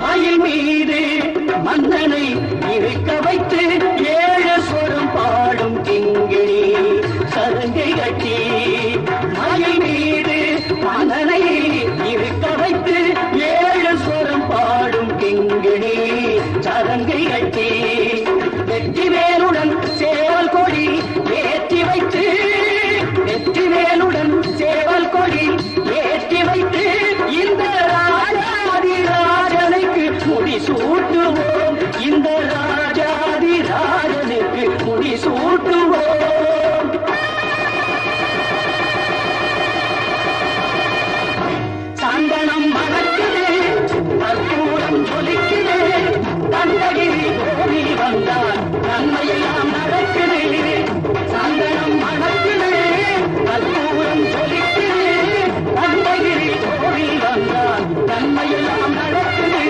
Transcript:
மயில் மீது மன்னனை இருக்க வைத்து ஏழ சுரம் பாடும் கிங்கிணி சருங்கை கட்டி. மயில் மீது மன்னனை இருக்க வைத்து ஏழ சுரம் பாடும் கிங்கிணி சருங்கை கட்டி. சூட்டும் இந்த ராஜாதி ராஜனுக்கு முடி சூட்டுவோம். சந்தனம் மணக்குதே கற்பூரம் ஜொலிக்குதே தந்தகிரி கோரி வந்தார் நன்மையெல்லாம் நடக்குதே. சந்தனம் மணக்குதே கற்பூரம் ஜொலிக்குதே தந்தகிரி கோரி வந்தார் நன்மையெல்லாம் நடக்குது.